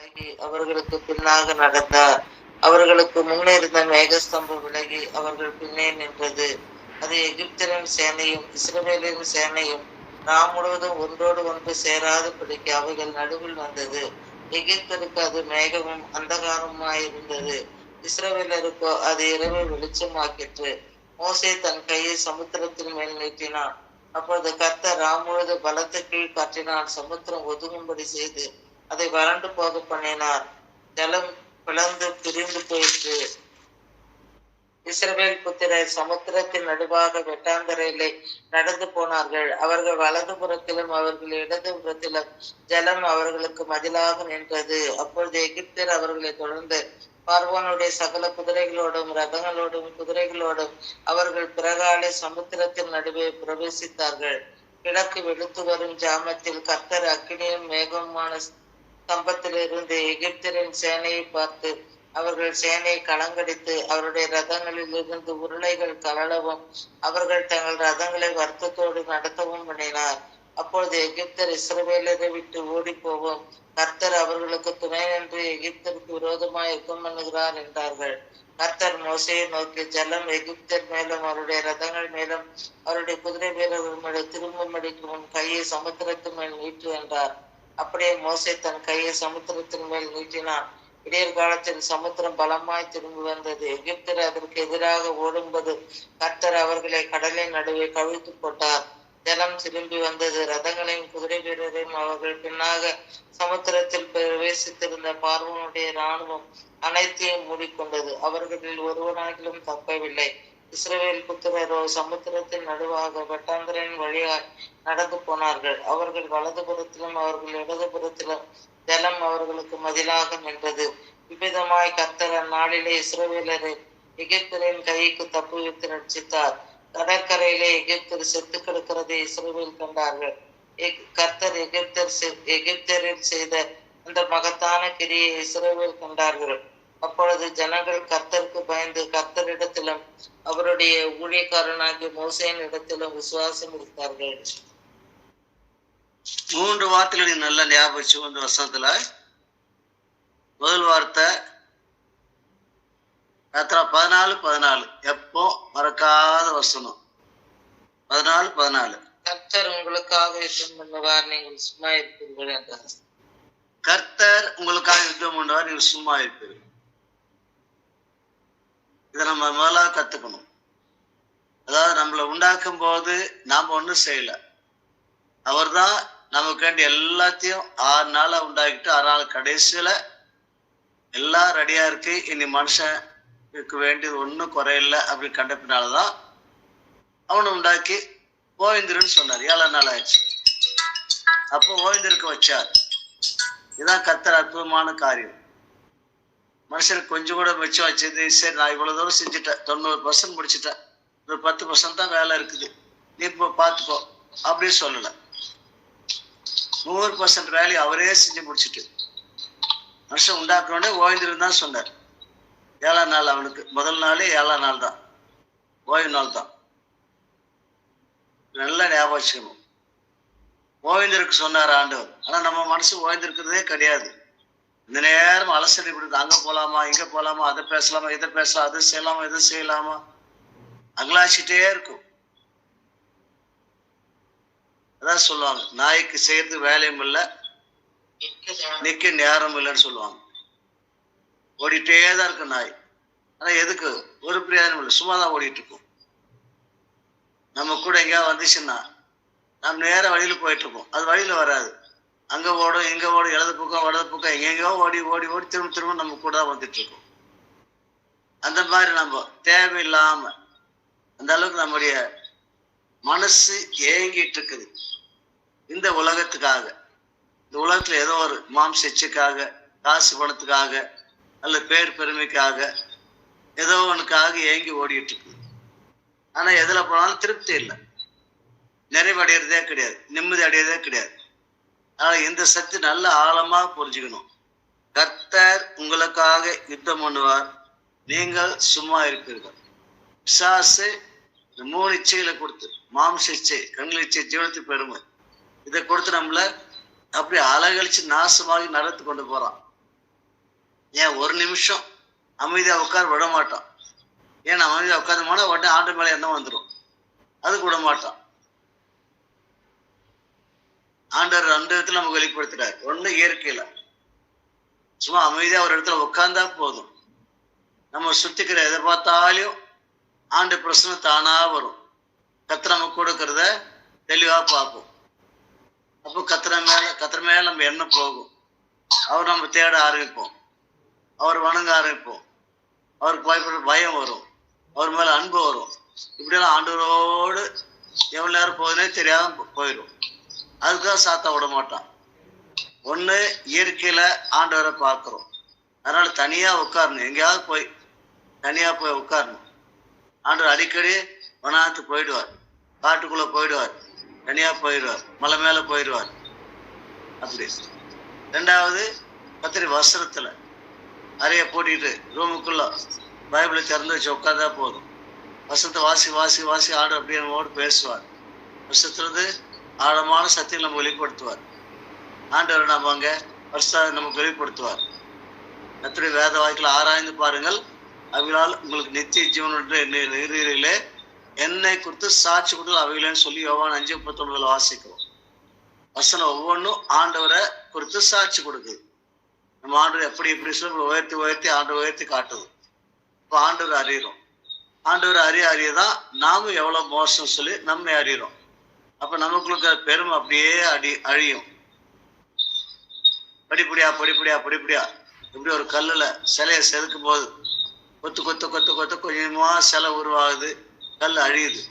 விலகி அவர்களுக்கு பின்னாக நடந்தார். அவர்களுக்கு முன்னிருந்த மேகஸ்தம்பம் விலகி அவர்கள் பின்னே நின்றது. அது எகிப்தின் சேனையும் இஸ்ரவேலின் சேனையும் நாம் முழுவதும் ஒன்றோடு ஒன்று சேராது பிடிக்க அவைகள் நடுவில் வந்தது. எகிப்தருக்கு அது மேகமும் அந்தகாரமாயிருந்தது இஸ்ரவேலருக்கோ அது இரவை வெளிச்சமாக்கிற்று. மோசே தன் கையை சமுத்திரத்தின் மேல் நீட்டினான். அப்போது கர்த்தர் ராமுழுது பலத்த கீழ் காற்றினால் சமுத்திரம் ஒதுங்கும்படி செய்து அதை வறண்டு போக பண்ணினார். ஜலம் பிளந்து பிரிந்து போயிற்று. இஸ்ரவேல் புத்திரர் சமுத்திரத்தின் நடுவாக வெட்டாந்தரையிலே நடந்து போனார்கள். அவர்கள் வலது புறத்திலும் அவர்கள் இடது புறத்திலும் ஜலம் அவர்களுக்கு மதிலாக நின்றது. அப்பொழுது எகிப்தர் அவர்களை தொடர்ந்து பார்வோனுடைய சகல குதிரைகளோடும் ரதங்களோடும் குதிரைகளோடும் அவர்கள் பிறகாலே சமுத்திரத்தின் நடுவே பிரவேசித்தார்கள். கிழக்கு வெளுத்து வரும் ஜாமத்தில் கர்த்தர் அக்கினியும் மேகமான ஸ்தம்பத்திலிருந்து எகிப்தரின் சேனையை பார்த்து அவர்கள் சேனையை கலங்கடித்து அவருடைய ரதங்களில் இருந்து உருளைகள் கலளவும் அவர்கள் தங்கள் ரதங்களை வருத்தத்தோடு நடத்தவும் பண்ணினார் அப்பொழுது எகிப்தர் இஸ்ரவேலரை விட்டு ஓடி போவோம் கர்த்தர் அவர்களுக்கு துணை நின்று எகிப்தருக்கு விரோதமாய் யுத்தம் பண்ணுகிறார் என்றார்கள். கர்த்தர் மோசையை நோக்கி ஜலம் எகிப்தர் மேலும் அவருடைய ரதங்கள் மேலும் அவருடைய குதிரை வீரர்கள் மேலும் திரும்பும்படிக்கு உன் கையை சமுத்திரத்து மேல் நீட்டு என்றார். அப்படியே மோசை தன் கையை சமுத்திரத்தின் மேல் நீட்டினான். இடையற்காலத்தில் சமுத்திரம் பலமாய் திரும்பி வந்தது. எகிப்தர் அதற்கு எதிராக ஓடும்போது கர்த்தர் அவர்களை கடலின் நடுவே கவிழ்த்து போட்டார் ஜலம் திரும்பி வந்தது. ரதங்களையும் குதிரை வீரரையும் அவர்கள் பின்னாக சமுத்திரத்தில் பிரவேசித்திருந்த பார்வனுடைய இராணுவம் அனைத்தையும் மூடிக்கொண்டது. அவர்களில் ஒருவனாகிலும் தப்பவில்லை. இஸ்ரவேல் புத்திரரோ சமுத்திரத்தின் நடுவாக வட்டாந்தரின் வழியாய் நடந்து போனார்கள். அவர்கள் வலதுபுறத்திலும் அவர்கள் இடதுபுறத்திலும் ஜலம் அவர்களுக்கு மதிலாக நின்றது. விபிதமாய் கத்தர் அந்நாளிலே இஸ்ரவேலரை எகிப்தரின் கைக்கு தப்புவித்து ரட்சித்தார். கடற்கரையிலே எகிப்தர் செத்து கிடக்கிறதை இஸ்ரவேல் கண்டார்கள். எக்- கர்த்தர் எகிப்தர் செ- எகிப்தரில் செய்த அந்த மகத்தான கிரியை இஸ்ரவேல் கண்டார்கள். அப்பொழுது ஜனங்கள் கர்த்தருக்கு பயந்து கர்த்தரிடத்திலும் அவருடைய ஊழியக்காரனாகிய மோசேயின் இடத்திலும் விசுவாசம் இருக்கார்கள் மூன்று வார்த்தைகள் நல்லா ஞாபகம் இந்த வருஷத்துல முதல் வார்த்தை யாத்திரா பதினாலு பதினாலு. எப்போ? மறக்காத வசனம். பதினாலு பதினாலு. கர்த்தர் உங்களுக்காக யுத்தம் பண்ணுவார் நீங்கள் சும்மா இருப்பீர்கள் என்றார். கர்த்தர் உங்களுக்காக யுத்தம் பண்ணுவார் நீங்கள் சும்மா இருப்பீர்கள். இதை நம்ம முதல்ல கத்துக்கணும். அதாவது நம்மளை உண்டாக்கும் போது நாம செய்யலை. அவர் தான் நமக்கு வேண்டிய எல்லாத்தையும் ஆறு நாளாக உண்டாக்கிட்டு ஆறு நாள் கடைசியில எல்லாம் ரெடியா இருக்கு. இனி மனுஷனுக்கு வேண்டியது ஒன்றும் குறையில்ல அப்படி கண்டப்பினால்தான் அவனை உண்டாக்கி ஓய்ந்திருன்னு சொன்னார். ஏழாம் நாள் ஆயிடுச்சு. அப்போ ஓய்ந்திருக்க வச்சார். இதான் கத்தர் அற்புதமான காரியம். மனுஷனுக்கு கொஞ்சம் கூட மிச்சம் வச்சது சரி நான் இவ்வளவு தூரம் செஞ்சுட்டேன். தொண்ணூறு பர்சன்ட் முடிச்சிட்டேன். ஒரு பத்து பர்சன்ட் தான் வேலை இருக்குது. நீ இப்போ பார்த்துக்கோ அப்படின்னு சொல்லலை. நூறு பர்சன்ட் வேலையை அவரே செஞ்சு முடிச்சிட்டு மனுஷன் உண்டாக்கணுன்னே ஓய்ந்திருந்து தான் சொன்னார். ஏழாம் நாள் அவனுக்கு. முதல் நாளே ஏழாம் நாள் தான். ஓய்வு நாள் தான். நல்லா ஞாபகம் வச்சுக்கணும். ஓய்ந்திருக்கு சொன்னார் ஆண்டவர். ஆனா நம்ம மனசு ஓய்ந்திருக்கிறதே கிடையாது. இந்த நேரம் அலசடி கொடுத்து அங்க போலாமா இங்க போலாமா அதை பேசலாமா இதை பேசலாம் அதை செய்யலாமா இதை செய்யலாமா? அகலாச்சிட்டே இருக்கும். அதான் சொல்லுவாங்க நாய்க்கு செய்யறது வேலையும் இல்லை நிக்க நேரம் இல்லைன்னு சொல்லுவாங்க. ஓடிட்டே தான் இருக்கு நாய். ஆனா எதுக்கு? ஒரு பிரயோஜனம் இல்லை. சும்மா தான் ஓடிட்டு இருக்கும். நம்ம கூட எங்கேயாவது வந்துச்சுன்னா நம்ம நேர வழியில போயிட்டு இருக்கோம் அது வழியில வராது. அங்க ஓடும் இங்க ஓடும் இடது பக்கம் வலது பக்கம் எங்கெங்கோ ஓடி ஓடி ஓடி திரும்ப திரும்ப நம்ம கூட தான் வந்துட்டு இருக்கோம். அந்த மாதிரி நம்ம தேவையில்லாம அந்த அளவுக்கு நம்முடைய மனசு ஏங்கிட்டு இருக்குது. இந்த உலகத்துக்காக இந்த உலகத்துல ஏதோ ஒரு மாம்ச காசு பணத்துக்காக அல்ல பேர் பெருமைக்காக ஏதோ ஒன்றுக்காக ஏங்கி ஓடிட்டு இருக்குது. ஆனா எதுல போனாலும் திருப்தி இல்லை. நிறைவடைகிறதே கிடையாது. நிம்மதி அடையிறதே கிடையாது. அதனால இந்த சக்தி நல்ல ஆழமா புரிஞ்சுக்கணும். கர்த்தர் உங்களுக்காக யுத்தம் பண்ணுவார். நீங்கள் சும்மா இருப்பீர்கள். பிசாசு இந்த மூணு இச்சைகளை கொடுத்து மாம்ச இச்சை கண்கள் இச்சை ஜீவனத்து பெருமை. இதை கொடுத்து நம்மள அப்படியே அலகழிச்சு நாசமாகி நடத்து கொண்டு போறான். ஏன் ஒரு நிமிஷம் அமைதியா உட்கார விட மாட்டான். ஏன் அமைதியாக அமைதியா உட்காந்து உடனே ஆண்டு மேலே என்ன வந்துடும் அதுக்கு விட மாட்டான். ஆண்டவர் ரெண்டு இடத்துல நமக்கு வெளிப்படுத்துறாரு. ஒண்ணு இயற்கையில. சும்மா அமைதியா ஒரு இடத்துல உட்கார்ந்தா போதும். நம்ம சுத்திக்கிற எதை பார்த்தாலும் ஆண்டு பிரச்சனை தானா வரும். கத்திர நம்ம கொடுக்கறத தெளிவா பார்ப்போம். அப்போ கத்திர மேல கத்திர மேல நம்ம எண்ணம் போகும். அவர் நம்ம தேட ஆரம்பிப்போம். அவர் வணங்க ஆரம்பிப்போம். அவருக்கு பயப்பட பயம் வரும். அவர் மேல அன்பு வரும். இப்படியெல்லாம் ஆண்டவரோடு எவ்வளவு நேரம் போகுதுன்னே தெரியாம போயிடும் அதுக்காக சாத்தா விட மாட்டான். ஒன்று இயற்கையில் ஆண்டவரை பார்க்குறோம். அதனால் தனியாக உட்காரணும். எங்கேயாவது போய் தனியாக போய் உட்காரணும். ஆண்டவர் அடிக்கடி வனாத்து போயிடுவார். காட்டுக்குள்ளே போயிடுவார். தனியாக போயிடுவார். மலை மேலே போயிடுவார். அப்படி. ரெண்டாவது பத்திரி வஸ்திரத்தில். அறைய போட்டிட்டு ரூமுக்குள்ளே பைபிளை திறந்து வச்சு உட்காந்தா போதும். வசத்தை வாசி வாசி வாசி ஆடு அப்படியே நம்மோடு பேசுவார். வருஷத்துலேருந்து ஆழமான சத்தியங்களை நம்ம வெளிப்படுத்துவார். ஆண்டவர் நம்ம அங்க வருஷம் நமக்கு வெளிப்படுத்துவார். கத்திரி வேத வாய்க்கில் ஆராய்ந்து பாருங்கள். அவர்களால் உங்களுக்கு நித்திய ஜீவனுடைய நீரிலே என்னை குறித்து சாட்சி கொடுத்து அவைகளேன்னு சொல்லி யோவான் அஞ்சு முப்பத்தொன்பதுல வாசிக்கிறோம். வசனம் ஒவ்வொன்றும் ஆண்டவரை குறித்து சாட்சி கொடுக்குது. நம்ம ஆண்டவர் எப்படி எப்படி சொல்லி உயர்த்தி உயர்த்தி ஆண்டவர் உயர்த்தி காட்டுது. இப்போ ஆண்டவர் அறியிறோம். ஆண்டவர் அறிய அறியதான் நாமும் எவ்வளவு மோசம் சொல்லி நம்மை அறிகிறோம் அப்ப நமக்குள்ள பெருமை அப்படியே அடி அழியும். படிப்படியா படிப்படியா படிப்படியா. இப்படி ஒரு கல்லுல சிலையை செதுக்கும் போது கொத்து கொத்து கொத்து கொத்து கொஞ்சமா சிலை உருவாகுது. கல் அழியுது.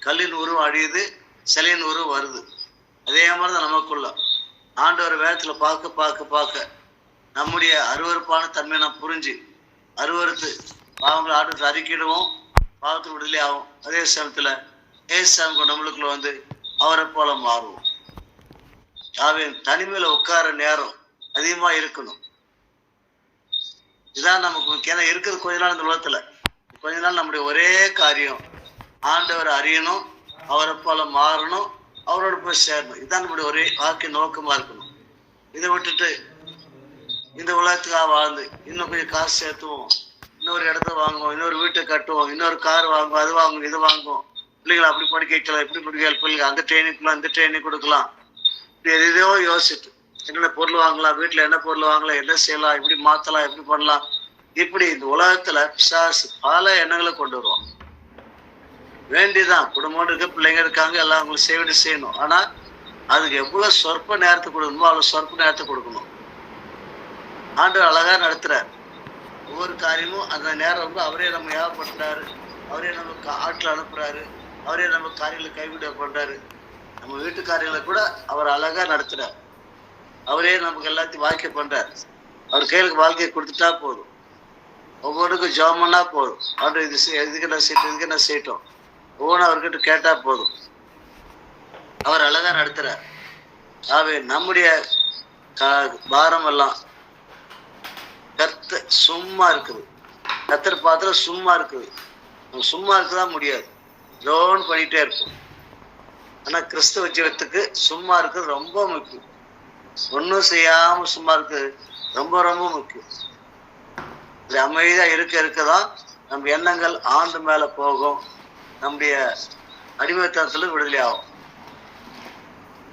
கல்லின் உருவம் அழியுது சிலையின் உருவம் வருது. அதே மாதிரி தான் நமக்குள்ள. ஆண்டவர் வேகத்துல பார்க்க பார்க்க பார்க்க நம்முடைய அருவருப்பான தன்மையை நான் புரிஞ்சு அருவருத்து பாவங்களை ஆண்டு அறிக்கிடுவோம் பாவத்துக்கு விடுதலை ஆகும் அதே சமயத்துல ஏசாமி நம்மளுக்குள்ள வந்து அவரை போல மாறுவோம் அவன் தனிமையில உட்கார நேரம் அதிகமா இருக்கணும். இதுதான் நமக்கு முக்கியம். ஏன்னா இருக்கிறது கொஞ்ச நாள் இந்த உலகத்துல. கொஞ்ச நாள் நம்முடைய ஒரே காரியம். ஆண்டவரை அறியணும் அவரை போல மாறணும் அவரோட போய் சேரணும். இதுதான் நம்முடைய ஒரே வாழ்க்கை நோக்கமா இருக்கணும். இதை விட்டுட்டு இந்த உலகத்துக்காக வாழ்ந்து இன்னும் கொஞ்சம் காசு சேர்த்துவோம். இன்னொரு இடத்த வாங்குவோம் இன்னொரு வீட்டை கட்டுவோம் இன்னொரு கார் வாங்குவோம் அது வாங்குவோம் இது வாங்குவோம். பிள்ளைகளை அப்படி படிக்க வைக்கலாம் இப்படி படிக்க ஹெல்ப் பிள்ளைங்க அந்த ட்ரைனிங் கொடுக்கலாம் இந்த ட்ரைனிங் கொடுக்கலாம். இப்படி எதையோ யோசிச்சுட்டு என்னென்ன பொருள் வாங்கலாம் வீட்டுல என்ன பொருள் வாங்கலாம் என்ன செய்யலாம் எப்படி மாத்தலாம் எப்படி பண்ணலாம். இப்படி இந்த உலகத்துல பிசாசு பல எண்ணங்களை கொண்டு வருவோம் வேண்டிதான். குடும்பம் இருக்கு பிள்ளைங்க இருக்காங்க எல்லாம் அவங்களுக்கு செய்ய செய்யணும். ஆனா அதுக்கு எவ்வளவு சொற்ப நேரத்தை கொடுக்கணுமோ அவ்வளவு சொற்ப நேரத்தை கொடுக்கணும். ஆண்டு அழகா நடத்துறாரு. ஒவ்வொரு காரியமும் அந்த நேரம் வந்து அவரே நம்ம ஞாபகப்படுத்துறாரு அவரே நமக்கு ஆட்கள் அனுப்புறாரு. அவரே நம்ம காரியங்களை கைவிட பண்றாரு நம்ம வீட்டு காரியங்களை கூட அவர் அழகா நடத்துறார். அவரே நமக்கு எல்லாத்தையும் வாழ்க்கை பண்றாரு. அவர் கையிலுக்கு வாழ்க்கையை கொடுத்துட்டா போதும். ஒவ்வொருக்கும் ஜெபம் போதும். அவர் இது எதுக்கு இதுக்கு என்ன செய்யட்டும் இதுக்கு நான் செய்யட்டும். ஒவ்வொன்றும் அவர்கிட்ட கேட்டா போதும். அவர் அழகா நடத்துறார். ஆகவே நம்முடைய கா- பாரம் எல்லாம் கர்த்த சும்மா இருக்குது. கத்தர் பாத்திரம் சும்மா இருக்குது. சும்மா இருக்கதான் முடியாது. லோன் பண்ணிட்டே இருப்போம் ஆனா கிறிஸ்தவ ஜீவத்துக்கு சும்மா இருக்கிறது ரொம்ப முக்கியம். ஒன்றும் செய்யாம சும்மா இருக்கிறது ரொம்ப ரொம்ப முக்கியம். இது அமைதியா இருக்க இருக்கதான் நம்ம எண்ணங்கள் ஆண்டு மேல போகும். நம்முடைய அடிமைத்தனத்துல விடுதலை ஆகும்.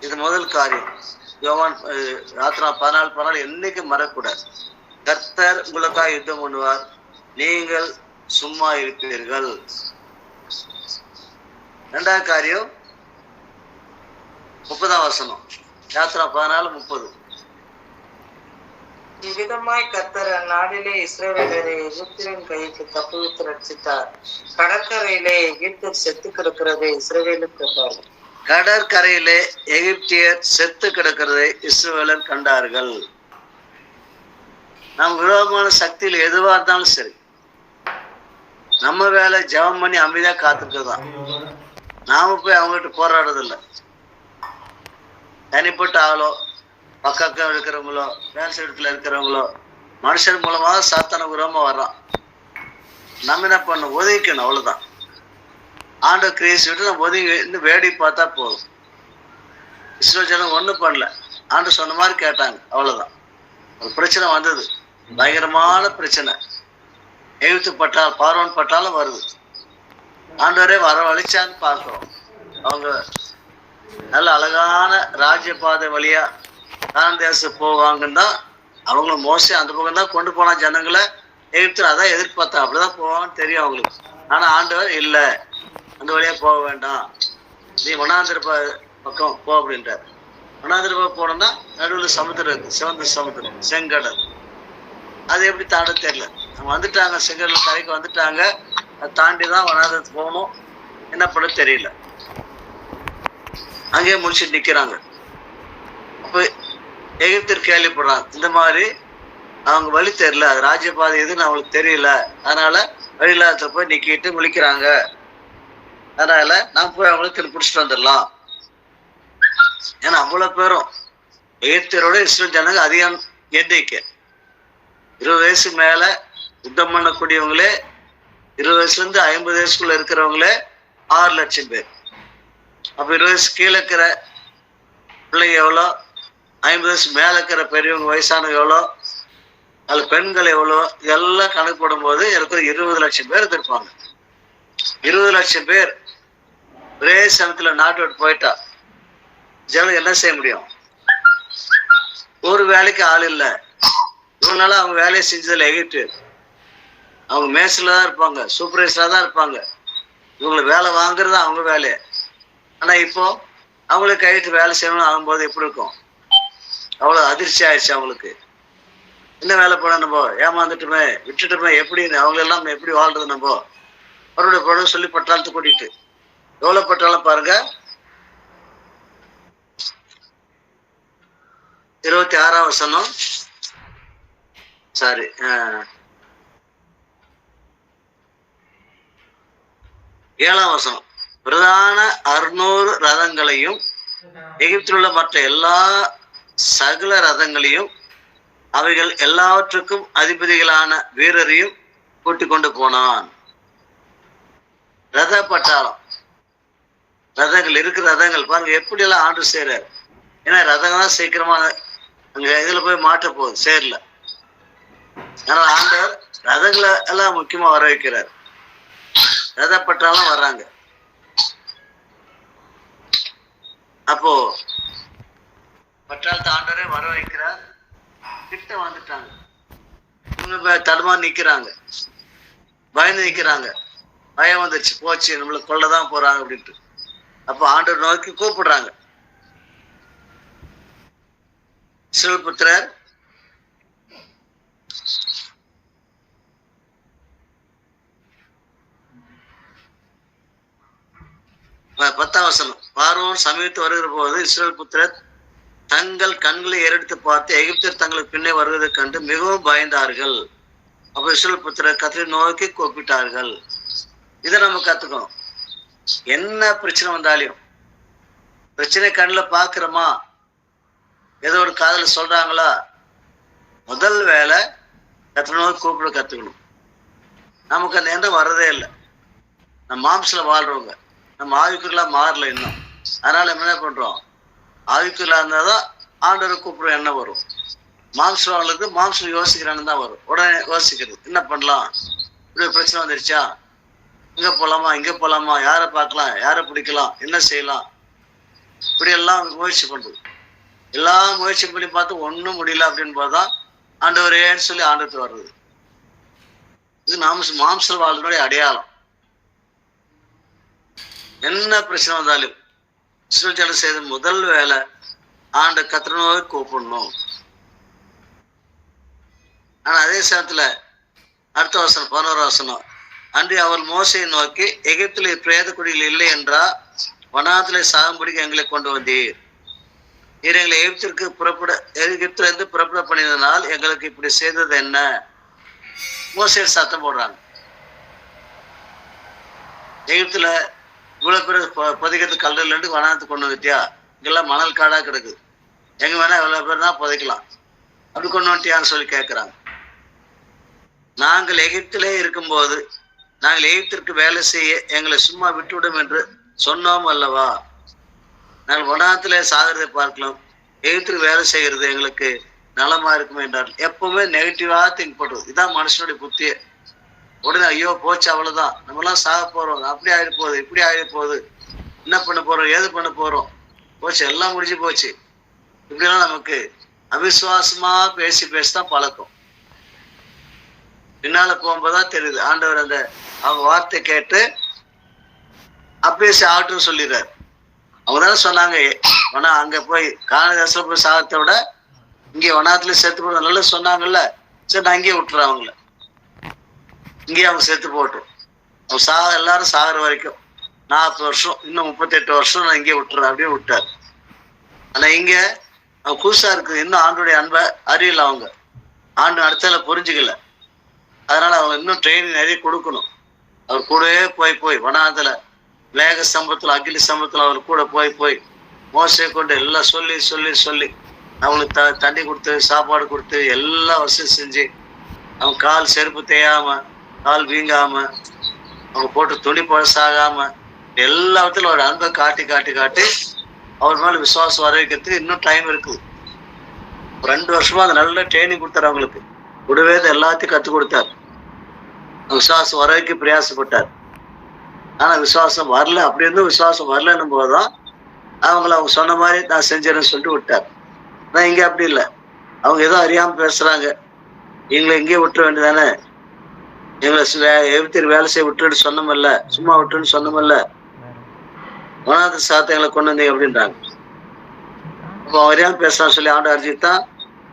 இது முதல் காரியம். யோவான் ராத்திரா பதினாலு பதினாலு என்னைக்கு மறக்கூடாது கர்த்தர் உங்களுக்காக யுத்தம் பண்ணுவார். நீங்கள் சும்மா இருப்பீர்கள். ரெண்டாவது காரியம் முப்பதாம் வசனம். யாத்ரா பதினாலு முப்பது. இவ்விதமாய் கர்த்தர் அந்நாளிலே இஸ்ரவேலரை எகிப்தின் கைக்கு தப்புவித்து ரட்சித்தார். கடற்கரையிலே எகிப்தர் செத்து கிடக்கிறதை இஸ்ரவேலுக்கு கண்டார் கடற்கரையிலே எகிப்தியர் செத்து கிடக்கிறதை இஸ்ரவேலர் கண்டார்கள். நம் விரோதமான சக்தியில் எதுவா இருந்தாலும் சரி. நம்ம வேலை ஜெபம் பண்ணி அமைதியா காத்துக்கிறது தான் நாம போய் அவங்ககிட்ட போராடுறது தனிப்பட்ட ஆளோ பக்கம் இருக்கிறவங்களோ வேலை இடத்துல இருக்கிறவங்களோ மனுஷன் மூலமா சாத்தான விரோதமா வர்றான். நம்ம என்ன பண்ண உதவிக்கணும் அவ்வளவுதான். ஆண்ட கிரேஸ் விட்டு நம்ம ஒதுங்கி இருந்து வேடி பார்த்தா போதும். இஸ்ரோ ஜனம் ஒன்றும் பண்ணல. ஆண்டு சொன்ன மாதிரி கேட்டாங்க அவ்வளவுதான். ஒரு பிரச்சனை வந்தது. பயங்கரமான பிரச்சனை. எழுத்து பட்டால் பார்வன் பட்டாலும் வருது. ஆண்டவரே வரவழைச்சான்னு பார்க்கிறோம் அவங்க நல்ல அழகான ராஜ்யபாதை வழியா கானான் தேசம் போவாங்கன்னு தான் அவங்களும் மோசே அந்த பக்கம் தான் கொண்டு போனா ஜனங்களை எகிப்து அதான் எதிர்பார்த்தா. அப்படிதான் போவான்னு தெரியும் அவங்களுக்கு. ஆனா ஆண்டவர் இல்லை. அந்த வழியா போக வேண்டாம். நீ வனாந்திர பக்கம் போ அப்படின்றார். வனாந்திர போனோம்னா நடுவில் சமுத்திரம் இருக்கு. சிவந்த சமுத்திரம் செங்கடல். அது எப்படி தாண்ட தெரியல. அவங்க வந்துட்டாங்க. செங்கடல் கரைக்கு வந்துட்டாங்க. அதை தாண்டி தான் வனாந்திரத்துக்கு போகணும். என்ன பண்ண தெரியல. அங்கேயே முடிச்சுட்டு நிக்கிறாங்க. அப்போ எகிப்தர் கேள்விப்படுறான் இந்த மாதிரி அவங்க வழி தெரியல அது ராஜ்யபாதை எதுன்னு அவங்களுக்கு தெரியல அதனால வழியில்லாத போய் நிக்கிட்டு முழிக்கிறாங்க. அதனால நான் போய் அவங்களுக்கு திரு பிடிச்சிட்டு வந்துடலாம். ஏன்னா அவ்வளவு பேரும் எகிப்தரோட இஸ்ரேல் ஜனங்க அதிகம் எண்ணிக்கை. இருபது வயசுக்கு மேல யுத்தம் பண்ணக்கூடியவங்களே இருபது வயசுல இருந்து ஐம்பது வயசுக்குள்ள இருக்கிறவங்களே ஆறு லட்சம் பேர். அப்ப இருபது வயசு கீழே இருக்கிற பிள்ளைங்க எவ்வளோ? ஐம்பது வயசு மேல இருக்கிற பெரியவங்க வயசானவங்க எவ்வளோ? அது பெண்கள் எவ்வளோ? இதெல்லாம் கணக்கு போடும்போது இருக்கிற இருபது லட்சம் பேர் இருப்பாங்க இருபது லட்சம் பேர் ஒரே சமயத்துல நாட்டு விட்டு போயிட்டா. ஜனம் என்ன செய்ய முடியும்? ஒரு வேலைக்கு ஆள் இல்லை. இவனால அவங்க வேலையை செஞ்சதுல எகிட்டு அவங்க மேஸ்ல தான் இருப்பாங்க சூப்பர்வைசரா தான் இருப்பாங்க. இவங்களை வேலை வாங்குறது அவங்க வேலையை ஆனா இப்போ அவங்களுக்கு கைட்டு வேலை செய்யணும்னு ஆகும்போது எப்படி இருக்கும்? அவ்வளவு அதிர்ச்சி ஆயிடுச்சு அவங்களுக்கு. என்ன வேலை பண்ண நம்ம ஏமாந்துட்டுமே விட்டுட்டுமே எப்படின்னு அவங்க எல்லாம் எப்படி வாழ்றது நம்ம? அவருடைய படம் சொல்லி பட்டாளத்து கூட்டிட்டு. எவ்வளவு பட்டாளம் பாருங்க. இருபத்தி ஆறாம் வசனம். சாரி ஏழாம் வருஷம் பிரதான அறுநூறு ரதங்களையும் எகிப்தில் உள்ள மற்ற எல்லா சகல ரதங்களையும் அவைகள் எல்லாவற்றுக்கும் அதிபதிகளான வீரரையும் கூட்டிக் கொண்டு போனான். ரத பட்டாளம். ரதங்கள் இருக்கிற ரதங்கள். பாருங்க எப்படி எல்லாம் ஆண்டு செய்யறாரு ஏன்னா ரதம் தான் சீக்கிரமா அங்க இதுல போய் மாட்ட போகுது சேர்ல. ஆனா ஆண்டவர் ரதங்களை எல்லாம் முக்கியமா வர வைக்கிறார் ரத வர்றாங்க. அப்போ பட்டாளத்தை ஆண்டவரே வர வைக்கிறார். கிட்ட வந்துட்டாங்க. தடுமா நிக்கிறாங்க. பயந்து நிக்கிறாங்க. பயம் வந்துருச்சு. போச்சு நம்மள கொல்லதான் போறாங்க அப்படின்ட்டு. அப்ப ஆண்டவர் நோக்கி கூப்பிடுறாங்க. சிவபுத்திரர் பத்தாம் வசனம். பார்வோன் சமீபத்து வருகிற போது இஸ்ரேல் புத்திரர் தங்கள் கண்களை ஏறெடுத்து பார்த்து எகிப்தர் தங்களுக்கு பின்னே வருவதைக் கண்டு மிகவும் பயந்தார்கள். அப்போ இஸ்ரேல் புத்திரர் கத்திரி நோக்கி கூப்பிட்டார்கள். இதை நம்ம கத்துக்கணும். என்ன பிரச்சனை வந்தாலையும் பிரச்சனை கண்ணில் பார்க்குறோமா? ஏதோ ஒரு காதல சொல்கிறாங்களா முதல் வேலை கத்திர நோக்கி கூப்பிட கற்றுக்கணும் நமக்கு அந்த எண்ணம் வர்றதே இல்லை. நம்ம மாம்சில் வாழ்கிறவங்க நம்ம ஆவிக்குள்ளா மாறல இன்னும். அதனால நம்ம என்ன பண்றோம்? ஆவிக்குள்ளா இருந்தாதான் ஆண்டவரை கூப்பிடுற எண்ணம் வரும். மாம்சவாளுக்கு மாம்சம் யோசிக்கிறான்னு தான் வரும். உடனே யோசிக்கிறது என்ன பண்ணலாம்? இப்படி பிரச்சனை வந்துருச்சா? இங்க போலாமா? இங்க போலாமா? யாரை பார்க்கலாம்? யாரை பிடிக்கலாம்? என்ன செய்யலாம்? இப்படி எல்லாம் முயற்சி பண்றது. எல்லா முயற்சி பண்ணி பார்த்து ஒண்ணும் முடியல அப்படின்னு பார்த்தா ஆண்டவரேன்னு சொல்லி ஆண்டத்து வர்றது. இது மாம்ச மாம்ச வாழ்னுடைய அடையாளம். என்ன பிரச்சனை வந்தாலும் இஸ்ரேல் செய்த முதல் வேலை ஆண்ட கத்திரனோவை கூப்பிடணும். ஆனால் அதே சமயத்தில் அடுத்த வசனம் பதினோரு வசனம் அன்று அவர் மோசையை நோக்கி எகிப்திலே பிரேத குடியில் இல்லை என்றா வனாத்திலே சாகும்படிக்கு எங்களை கொண்டு வந்தீர். நீர் எங்களை எகிப்திற்கு புறப்பட எகிப்துல இருந்து புறப்பட பண்ணினதனால் எங்களுக்கு இப்படி செய்தது என்ன? மோசையில் சத்தம் போடுறாங்க. எகிப்துல இவ்வளவு பேர் புதைக்கிறது கல்லூரில இருந்து வனாத்து கொண்டு வந்துட்டியா? இங்கெல்லாம் மணல் காடா கிடக்குது எங்க வேணா எவ்வளவு பேர் தான் புதைக்கலாம். அப்படி கொண்டு வந்துட்டியான்னு சொல்லி கேட்கிறாங்க நாங்கள் எகிப்திலே இருக்கும்போது நாங்கள் எகிப்திற்கு வேலை செய்ய எங்களை சும்மா விட்டுவிடும் என்று சொன்னோம் அல்லவா? நாங்கள் வனாத்திலே சாகிறதை பார்க்கலாம். எகிப்திற்கு வேலை செய்கிறது எங்களுக்கு நலமா இருக்குமே என்றார்கள். எப்பவுமே நெகட்டிவா திங்க் பண்றது இதான் மனுஷனுடைய புத்தியை. உடனே ஐயோ போச்சு அவ்வளவுதான். நம்ம எல்லாம் சாக போறோம் அப்படி ஆயிட போகுது இப்படி ஆயிட போகுது. என்ன பண்ண போறோம் ஏது பண்ண போறோம்? போச்சு எல்லாம் முடிஞ்சு போச்சு. இப்படிலாம் நமக்கு அவிசுவாசமா பேசி பேசிதான் பழக்கம். பின்னால போகும்போதுதான் தெரியுது. ஆண்டவர் அந்த அவங்க வார்த்தை கேட்டு அப்படியே ஆகட்டும் சொல்லிடுறாரு. அவங்க தான் சொன்னாங்க? ஆனா அங்க போய் காணதாசில போய் சாகத்தை விட இங்கே வனாத்துல சேர்த்து போட சொன்னாங்கல்ல. சரி நான் அங்கேயே விட்டுறேன் அவங்கள. இங்கேயே அவங்க செத்து போட்டோம் அவங்க சாக எல்லாரும் சாகிற வரைக்கும். நாற்பது வருஷம் இன்னும் முப்பத்தெட்டு வருஷம் நான் இங்கே விட்டுறேன் அப்படியே விட்டார். ஆனா இங்க அவங்க புதுசா இருக்குது. இன்னும் ஆண்டுடைய அன்பை அறியல அவங்க. ஆண்டு அடுத்தல புரிஞ்சுக்கல. அதனால அவங்க இன்னும் ட்ரைனிங் நிறைய கொடுக்கணும். அவர் கூடவே போய் போய் வனாந்தல மேக சம்பத்துல அகிலி சம்பத்துல அவர் கூட போய் போய் மோசை கொண்டு எல்லாம் சொல்லி சொல்லி சொல்லி அவங்களுக்கு த தண்ணி கொடுத்து சாப்பாடு கொடுத்து எல்லா வசதி செஞ்சு அவங்க கால் செருப்பு தேயாம கால் வீங்காம அவங்க போட்டு துணி பழசாகாம எல்லாத்துலயும் ஒரு அன்பை காட்டி காட்டி காட்டி அவர் மேல விசுவாசம் வர வைக்கிறதுக்கு இன்னும் டைம் இருக்குது ரெண்டு வருஷமா அது நல்ல ட்ரைனிங் கொடுத்தாரு அவங்களுக்கு. கூடவே எல்லாத்தையும் கற்றுக் கொடுத்தார். விசுவாசம் வர வைக்க பிரயாசப்பட்டார். ஆனா விசுவாசம் வரல. அப்படி இருந்தும் விசுவாசம் வரலன்னும் போதுதான் அவங்கள அவங்க சொன்ன மாதிரி நான் செஞ்சேன்னு சொல்லிட்டு விட்டார். நான் இங்கே அப்படி இல்லை. அவங்க ஏதோ அறியாமல் பேசுறாங்க. எங்களை இங்கேயே விட்டுற வேண்டியதானே எங்களை சில எழுபத்தி வேலை செய்ய விட்டுன்னு சொன்னமல்ல சும்மா விட்டுன்னு சொன்னமல்ல. ஒன்னாவது சாத்த எங்களை கொண்டு வந்தீங்க அப்படின்றாங்க. அப்போ அவன் அறியாம சொல்லி ஆண்டு அர்ஜித்தான்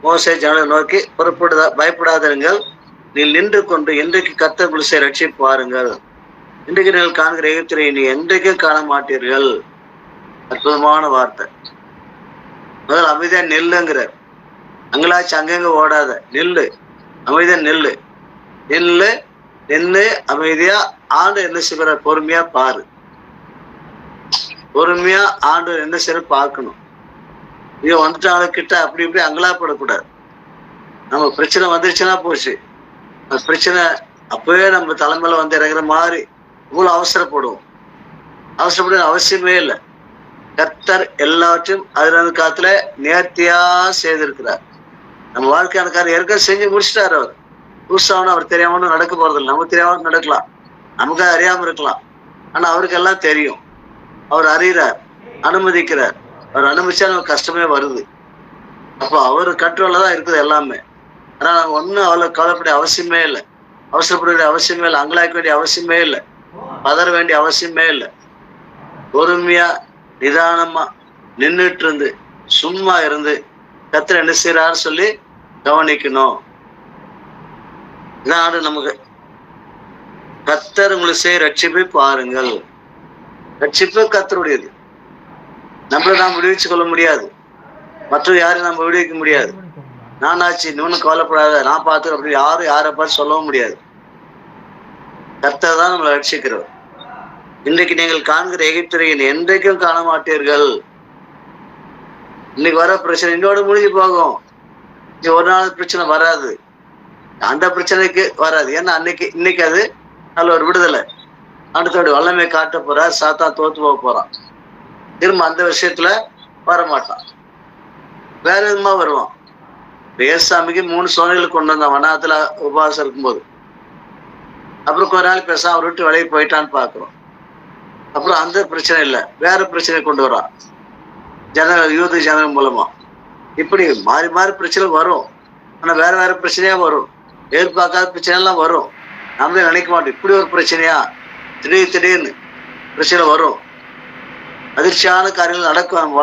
மோசை ஜனங்களை நோக்கி புறப்படுதா பயப்படாதீர்கள் நீ நின்று கொண்டு இன்றைக்கு கத்த குலிசை ரட்சி பாருங்கள். இன்றைக்கு நீங்கள் காண்கிற எகிப்திரை நீ என்றைக்கும் காண மாட்டீர்கள். அற்புதமான வார்த்தை. முதல் அமைதியா நெல்லுங்கிறார். அங்கலாச்சு அங்கங்க ஓடாத நெல்லு. அமைதியா நெல்லு. நெல்லு. நின்று அமைதியா? ஆண்டு என்ன செய்கிறார் பொறுமையா பாரு. பொறுமையா ஆண்டு என்ன செய்யற பார்க்கணும். ஐயோ வந்துட்டாங்க கிட்ட அப்படி இப்படி அங்கலாப்படக்கூடாது. நம்ம பிரச்சனை வந்துருச்சுன்னா போச்சு. அந்த பிரச்சனை அப்பவே நம்ம தலைமையில வந்து இறங்குற மாதிரி இவ்வளவு அவசரப்படுவோம். அவசரப்பட அவசியமே இல்லை. கர்த்தர் எல்லாவற்றையும் அதில் காலத்துல நேர்த்தியா செய்திருக்கிறார். நம்ம வாழ்க்கையான காரியம் ஏற்கனவே செஞ்சு முடிச்சிட்டாரு அவர். புதுசாவனும் அவர் தெரியாமனு நடக்க போறதில்லை நமக்கு தெரியாமல் நடக்கலாம். நமக்கு அறியாம இருக்கலாம். ஆனா அவருக்கு எல்லாம் தெரியும். அவர் அறிகிறார் அனுமதிக்கிறார். அவர் அனுமதிச்சா நமக்கு கஷ்டமே வருது. அப்போ அவர் கண்ட்ரோல்ல தான் இருக்குது எல்லாமே. ஆனால் நாங்கள் ஒன்றும் அவ்வளோ கவலைப்பட அவசியமே இல்லை. அவசரப்பட வேண்டிய அவசியமே இல்லை. அங்கலாக்க வேண்டிய அவசியமே இல்லை. பதற வேண்டிய அவசியமே இல்லை. பொறுமையா நிதானமா நின்றுட்டு இருந்து சும்மா இருந்து கத்திர என்ன செய்யறாரு சொல்லி கவனிக்கணும். நாடு நமக்கு. கத்தர் உங்களுக்கு செய்ய ரட்சிப்பை பாருங்கள். ரட்சிப்பு கத்தருடையது நம்மள நாம் விடுவிச்சு கொள்ள முடியாது. மற்ற யாரையும் நம்ம விடுவிக்க முடியாது. நானாச்சு இன்னொன்னு கவலைப்படாத. நான் பார்த்து அப்படி யாரும் யாரை பார்த்து சொல்லவும் முடியாது. கர்த்தர் தான் நம்மளை ரட்சிக்கிறவர். இன்றைக்கு நீங்கள் காண்கிற எகிப்திரையின் என்றைக்கும் காண மாட்டீர்கள் இன்னைக்கு வர பிரச்சனை இன்னோடு முடிஞ்சு போகும். ஒரு நாள் பிரச்சனை வராது. அந்த பிரச்சனைக்கு வராது. ஏன்னா அன்னைக்கு இன்னைக்கு அது நல்ல ஒரு விடுதலை. அடுத்தோட வல்லமை காட்ட போறார் சாத்தா தோத்து போக போறான். திரும்ப அந்த விஷயத்துல வர மாட்டான் வேற விதமா வருவான்? பேசாமிக்கு மூணு சோனைகள் கொண்டு வந்தான் வனாத்துல உபவாசம் இருக்கும்போது. அப்புறம் கொஞ்ச நாள் பேச அவர் விட்டு வெளியே போயிட்டான்னு பாக்குறோம் அப்புறம் அந்த பிரச்சனை இல்லை. வேற பிரச்சனை கொண்டு வரான். ஜன யூத ஜனங்கள் மூலமா. இப்படி மாறி மாறி பிரச்சனை வரும். ஆனா வேற வேற பிரச்சனையா வரும். எதிர்பார்க்காத பிரச்சனை எல்லாம் வரும். நம்மளே நினைக்க மாட்டோம். இப்படி ஒரு பிரச்சனையா? திடீர் திடீர்னு பிரச்சனை வரும். அதிர்ச்சியான காரியங்கள் நடக்கும் நம்ம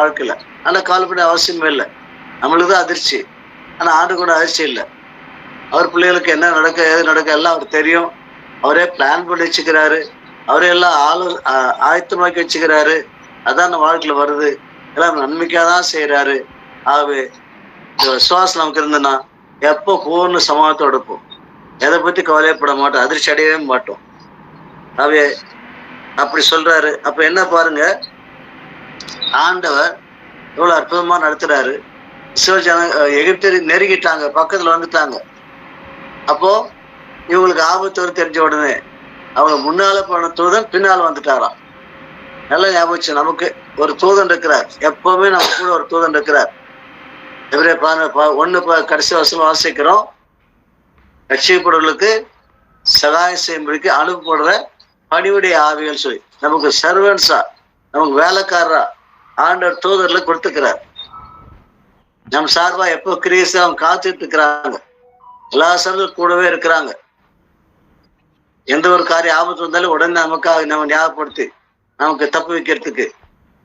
ஆனால் கால் பண்ண அவசியமே இல்லை. நம்மளுக்கு தான் அதிர்ச்சி. ஆனால் ஆண்டு கூட அதிர்ச்சி இல்லை. அவர் பிள்ளைகளுக்கு என்ன நடக்க ஏது நடக்க எல்லாம் அவர் தெரியும். அவரே பிளான் பண்ணி வச்சுக்கிறாரு. அவரே எல்லாம் ஆலோ ஆயத்தமாக்கி வச்சுக்கிறாரு. அதான் நம்ம வாழ்க்கையில் வருது. எல்லாம் நன்மைக்காக தான் செய்கிறாரு ஆகவே இந்த விசுவாசம் நமக்கு இருந்ததுன்னா எப்போ பூர்ண சமாதத்தோட இருப்போம் எதை பத்தி கவலைப்பட மாட்டோம் அதிர்ச்சி அடையவே மாட்டோம். ஆகவே அப்படி சொல்றாரு. அப்ப என்ன பாருங்க? ஆண்டவர் எவ்வளவு அற்புதமா நடத்துறாரு. சிவஜன எகிப்தர் நெருங்கிட்டாங்க பக்கத்துல வந்துட்டாங்க. அப்போ இவங்களுக்கு ஆபத்து வரும் தெரிஞ்ச உடனே அவங்க முன்னால போன தூதன் பின்னால வந்துட்டாராம். நல்ல ஞாபகம் வச்சு, நமக்கு ஒரு தூதன் இருக்கிறார். எப்பவுமே நம்ம கூட ஒரு தூதன் இருக்கிறார். எவரே ஒன்று ப- கடைசி வருஷம் வாசிக்கிறோம். ரட்சிக்கப்படுவர்களுக்கு சகாயம் செய்யும்படிக்கு அனுப்பப்படுற பணிவுடைய ஆவிகள் சொல்லி. நமக்கு சர்வன்ஸா நமக்கு வேலைக்காரரா ஆண்டவர் தூதர்ல கொடுத்துக்கிறார். நம் சார்பா எப்போ கிரீஸ் அவங்க காத்துட்டு இருக்கிறாங்க? எல்லா சார்பும் கூடவே இருக்கிறாங்க. எந்த ஒரு காரியம் ஆபத்து வந்தாலும் உடனே நமக்காக நம்ம ஞாபகப்படுத்தி நமக்கு தப்பு வைக்கிறதுக்கு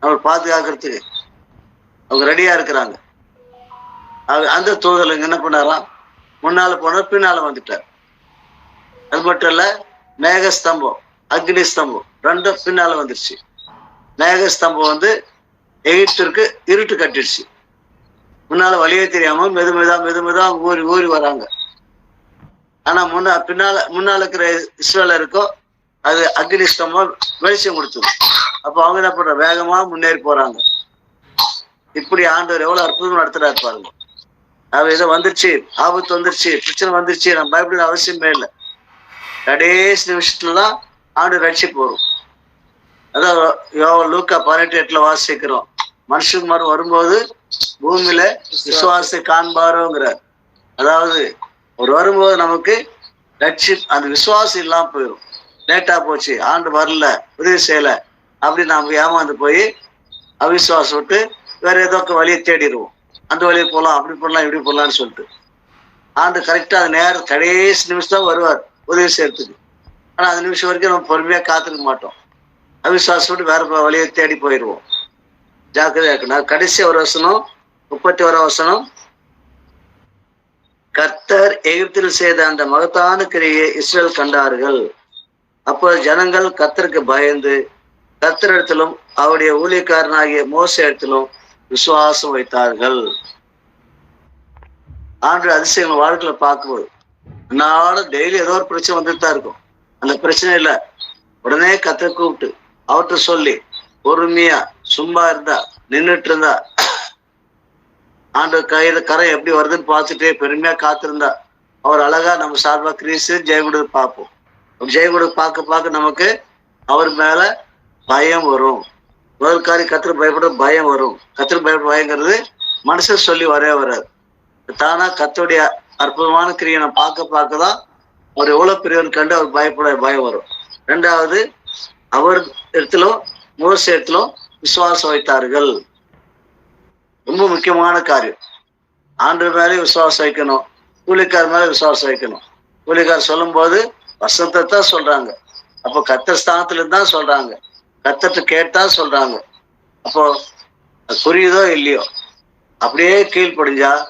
நம்ம பாதுகாக்கிறதுக்கு அவங்க ரெடியா இருக்கிறாங்க. அந்த தூதலுங்க என்ன பண்ணாராம்? முன்னால போனார் பின்னால வந்துட்டார். அது மட்டும் இல்ல மேக ஸ்தம்பம் அக்னி ஸ்தம்பம் ரெண்டும் பின்னால வந்துருச்சு. மேக ஸ்தம்பம் வந்து எகிப்திற்கு இருட்டு கட்டிடுச்சு. முன்னால வழியே தெரியாம மெது மெதா மெது மெதா ஊறி ஊறி வராங்க. ஆனா முன்னா பின்னால முன்னால இருக்கிற இஸ்ரேலருக்கோ அது அக்னி ஸ்தம்பம் வெளிச்சம் கொடுத்தது. அப்ப அவங்க என்ன பண்ற வேகமா முன்னேறி போறாங்க. இப்படி ஆண்டவர் எவ்வளவு அற்புதம் நடத்துறாரு பாருங்க. அவ ஏதோ வந்துருச்சு ஆபத்து வந்துருச்சு பிரச்சனை வந்துருச்சு நம்ம பயப்பட அவசியமே இல்லை. கடைசி நிமிஷத்துலதான் ஆண்டு ரட்சி வரும். அதான் யோவா லூக்கா பதினெட்டு எட்டுல வாசிக்கிறோம். மனுஷகுமார் வரும்போது பூமியில விசுவாசத்தை காண்பாரோங்கிறார். அதாவது ஒரு வரும்போது நமக்கு ரட்சி அந்த விசுவாசம் இல்லாம போயிடும் லேட்டா போச்சு ஆண்டு வரல உதவி செய்யல. அப்படி நாம ஏமாந்து போய் அவிசுவாசம் விட்டு வேற ஏதோ வழியை தேடிடுவோம். அந்த வழியை போகலாம் அப்படி போடலாம் இப்படி போடலாம்னு சொல்லிட்டு. ஆண்டு கரெக்டா அது நேரம் கடைசி நிமிஷம் தான் வருவார் உதவி செய்யறதுக்கு. ஆனா அந்த நிமிஷம் வரைக்கும் நம்ம பொறுமையா காத்துக்க மாட்டோம். அவிசுவாசப்பட்டு வேற வழியை தேடி போயிடுவோம். ஜாக்கிரதையா இருக்கணும். கடைசி ஒரு வசனம் முப்பத்தி ஒரு வசனம். கர்த்தர் எகிப்தில் செய்த அந்த மகத்தான கிரியை இஸ்ரேல் கண்டார்கள். அப்போது ஜனங்கள் கத்தருக்கு பயந்து கத்தர் இடத்திலும் அவருடைய ஊழியக்காரனாகிய மோச இடத்திலும் விசுவாசம் வைத்தார்கள். ஆண்டு அதிசயங்கள் வாழ்க்கையில பார்க்கும்போது நாளும் டெய்லி ஏதோ ஒரு பிரச்சனை வந்துட்டு தான் இருக்கும். அந்த பிரச்சனை இல்ல. உடனே கத்த கூப்பிட்டு அவர்கிட்ட சொல்லி பொறுமையா சும்மா இருந்தா நின்னுட்டு இருந்தா ஆண்டு கையில கரை எப்படி வருதுன்னு பார்த்துட்டே பெருமையா காத்திருந்தா அவர் அழகா நம்ம சார்பா கிரீஸு ஜெயகுடு பார்ப்போம். ஜெயகுடு பார்க்க பார்க்க நமக்கு அவர் மேல பயம் வரும். முதல் காரி கத்திர பயப்பட பயம் வரும். கத்திர பயப்பட பயங்கிறது மனுஷன் சொல்லி வரவே வராது. தானா கத்தோடைய அற்புதமான கிரியை நான் பார்க்க பார்க்க தான் அவர் எவ்வளவு பெரியவர் கண்டு அவர் பயப்பட பயம் வரும். ரெண்டாவது அவர் இடத்திலும் மோச இடத்திலும் விசுவாசம் வைத்தார்கள். ரொம்ப முக்கியமான காரியம். ஆண்டு மேலே விசுவாசம் வைக்கணும். கூலிக்கார் மேல விசுவாசம் வைக்கணும். கூலிக்கார் சொல்லும் போது தான் சொல்றாங்க. அப்போ கத்தர் ஸ்தானத்துல தான் சொல்றாங்க. கத்தர்கிட்ட கேட்டா சொல்றாங்க. அப்போ அது புரியுதோ இல்லையோ? அப்படியே கீழ்ப்படிஞ்சா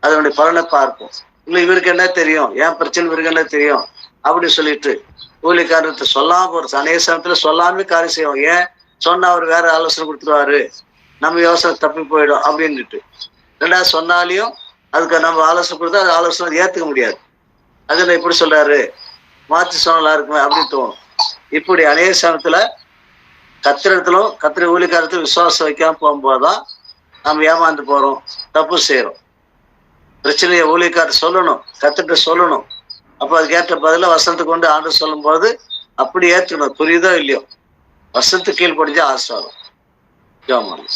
அதனுடைய பலனை பார்ப்போம். இல்லை இவருக்கு என்ன தெரியும்? ஏன் பிரச்சனை இவருக்கு என்ன தெரியும்? அப்படி சொல்லிட்டு கூலிக்காரத்தை சொல்லாம போறது அநேக சமயத்துல சொல்லாமே காரியம் செய்வோம். ஏன்? சொன்னா அவர் வேற ஆலோசனை கொடுத்துருவாரு. நம்ம யோசனை தப்பி போயிடும் அப்படின்ட்டு ரெண்டாவது சொன்னாலையும் அதுக்கு நம்ம ஆலோசனை கொடுத்தா அது ஆலோசனை ஏத்துக்க முடியாது. அதுல இப்படி சொல்றாரு? மாத்தி சொன்னலாம் இருக்குமே அப்படின்னு தோணும். இப்படி அநேக சமயத்துல கத்திரத்திலும் கத்திர ஊழிக்காரத்திலும் விசுவாசம் வைக்காம போகும்போதுதான் நம்ம ஏமாந்து போறோம் தப்பு செய்யறோம் பிரச்சனையை ஊழிக்கார சொல்லணும் கத்துட்டு சொல்லணும். அப்போ அதுக்கேற்ற பதில வசனத்தை கொண்டு ஆண்டு சொல்லும் போது அப்படி ஏற்றுக்கணும் புரியுதோ இல்லையோ? வசனத்து கீழ்படிஞ்சா ஆசிரம் ஜாமான்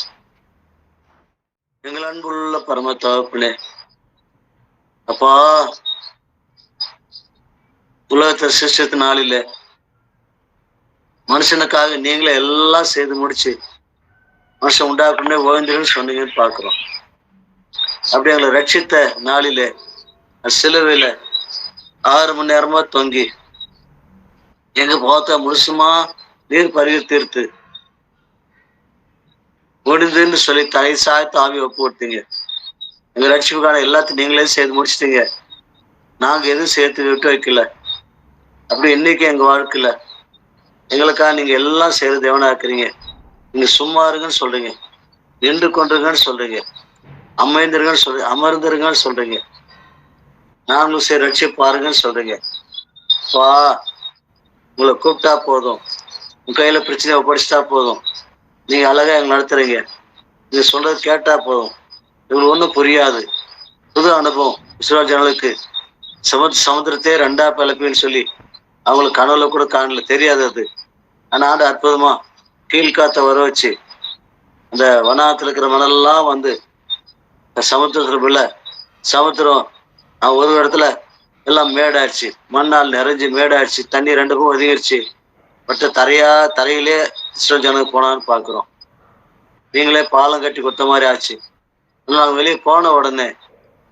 எங்கள் அன்புள்ள பரம தகப்பனே அப்பா உலகத்தை சிஷ்டத்து நாளில மனுஷனுக்காக நீங்களே எல்லாம் செய்து முடிச்சு மனுஷன் உண்டாக்குன்னே ஓய்ந்துருன்னு சொன்னீங்கன்னு பாக்குறோம். அப்படி எங்களை ரட்சித்த நாளிலே சிலுவையில ஆறு மணி நேரமா தொங்கி எங்க பார்த்தா முழுசுமா நீர் பருகி தீர்த்து முடிந்துன்னு சொல்லி தலை சாய்த்து ஆவி ஒப்பு கொடுத்தீங்க. எங்க ரட்சிப்புக்கான எல்லாத்தையும் நீங்களே செய்து முடிச்சிட்டீங்க. நாங்க எதுவும் சேர்த்து விட்டு வைக்கல. அப்படி இன்னைக்கு எங்க வாழ்க்கையில எங்களுக்காக நீங்க எல்லாம் செய்து தேவனா இருக்கிறீங்க. நீங்க சும்மா இருங்கன்னு சொல்றீங்க. நின்று கொண்டிருங்கன்னு சொல்றீங்க. அமைந்திருங்கன்னு சொல்றீங்க அமர்ந்திருங்கன்னு சொல்றீங்க. நாங்களும் சரி ரட்சி பாருங்கன்னு சொல்றீங்க. வா உங்களை கூப்பிட்டா போதும். உங்க கையில பிரச்சனையை படிச்சுட்டா போதும். நீங்க அழகா எங்களை நடத்துறீங்க. நீங்க சொல்றது கேட்டா போதும். இவங்களுக்கு ஒண்ணும் புரியாது. புது அனுபவம். இஸ்ரோ ஜனங்களுக்கு சமுத் சமுத்திரத்தையே ரெண்டா பிளப்புன்னு சொல்லி அவங்களுக்கு கனவுல கூட காணல தெரியாது அது. ஆனா ஆண்டு அற்புதமா கீழ்காத்த வர வச்சு அந்த வனாத்துல இருக்கிற மணல்லாம் வந்து சமுத்திரத்துல பிள்ளை சமுத்திரம் ஒரு இடத்துல எல்லாம் மேடாயிடுச்சு. மண்ணால் நிறைஞ்சு மேடாயிடுச்சு. தண்ணி ரெண்டுக்கும் ஒதுங்கிடுச்சு பட்டு தரையா தரையிலே இஸ்ரோ ஜனங்க போனான்னு பார்க்குறோம் நீங்களே பாலம் கட்டி கொடுத்த மாதிரி ஆச்சு. ஆனால் வெளியே போன உடனே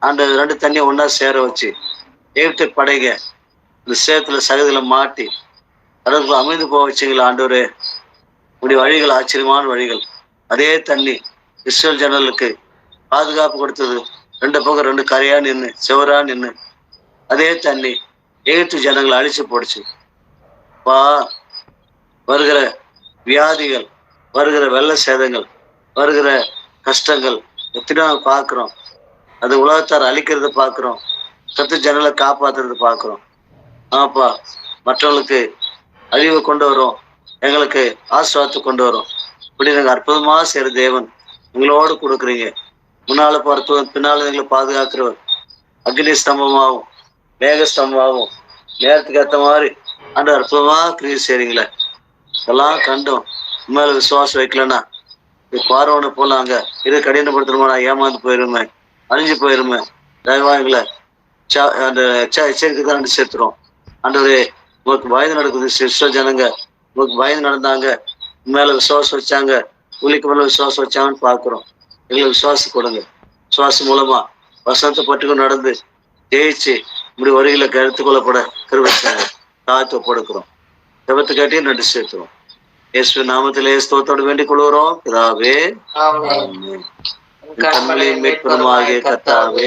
அந்த ரெண்டு தண்ணியை ஒன்றா சேர வச்சு எகிப்து படைங்க இந்த சேத்துல சகதியில மாட்டி கடலுக்குள்ள அமைந்து போக வச்சீங்களா ஆண்டவரே. உடைய வழிகள் ஆச்சரியமான வழிகள். அதே தண்ணி இஸ்ரேல் ஜன்னலுக்கு பாதுகாப்பு கொடுத்தது. ரெண்டு பக்கம் ரெண்டு கரையா நின்று செவரா நின்று அதே தண்ணி எகிப்து ஜனங்களை அழிச்சு போடுச்சு. பா வருகிற வியாதிகள் வருகிற வெள்ள சேதங்கள் வருகிற கஷ்டங்கள் எத்தனையோ பார்க்குறோம். அது உலகத்தார் அழிக்கிறத பார்க்குறோம். சத்து ஜனங்களை காப்பாத்துறத பார்க்குறோம். ஆப்பா மற்றவங்களுக்கு அறிவு கொண்டு வரும். எங்களுக்கு ஆசிர்வாதத்தை கொண்டு வரும். இப்படி நாங்கள் அற்புதமா செய்கிற தேவன் எங்களோடு கொடுக்குறீங்க முன்னால பார்த்தவர் பின்னால் எங்களை பாதுகாக்கிறவர். அக்னி ஸ்தம்பமாகவும் மேக ஸ்தம்பமாகவும் நேரத்துக்கு ஏற்ற மாதிரி அந்த அற்புதமா கிரியை செய்கிறீங்களே இதெல்லாம் கண்டும். உண்மையில விசுவாசம் வைக்கலன்னா பார்வனை போல அங்க இது கடினப்படுத்தணுமா? நான் ஏமாந்து போயிருமே அழிஞ்சு போயிருமே. தயவா எங்களை ச- அந்த எச்ச- எச்சரிக்கை தான் சேர்த்துறோம் ஆண்டவரே உங்களுக்கு பயந்து நடக்குது சிஸ்ட ஜனங்க. உங்களுக்கு பயந்து நடந்தாங்க. மேல விசுவாசம் வச்சாங்க. உலிக்கு மேல விசுவாசம் வச்சாங்கன்னு பாக்குறோம் எங்களுக்கு விசுவாசம் கொடுங்க. விசுவாசம் மூலமா வசனத்தை பட்டுக்கும் நடந்து ஜெயிச்சு இப்படி வருகையில எடுத்துக்கொள்ளப்பட கருவச்சாங்க தாழ்த்து ஒப்படுக்கிறோம். ஜபத்தை கேட்டி நன்றி சேர்த்துறோம் இயேசு நாமத்திலே ஸ்தோத்தோடு வேண்டிக் கொள்கிறோம். பிதாவே. என் கண்மலையின் மீட்பருமாகிய கர்த்தாவே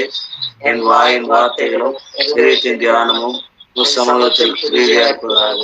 என் வாயின் வார்த்தைகளும் இதயத்தின் தியானமும் Nous sommes le Dieu, priez pour la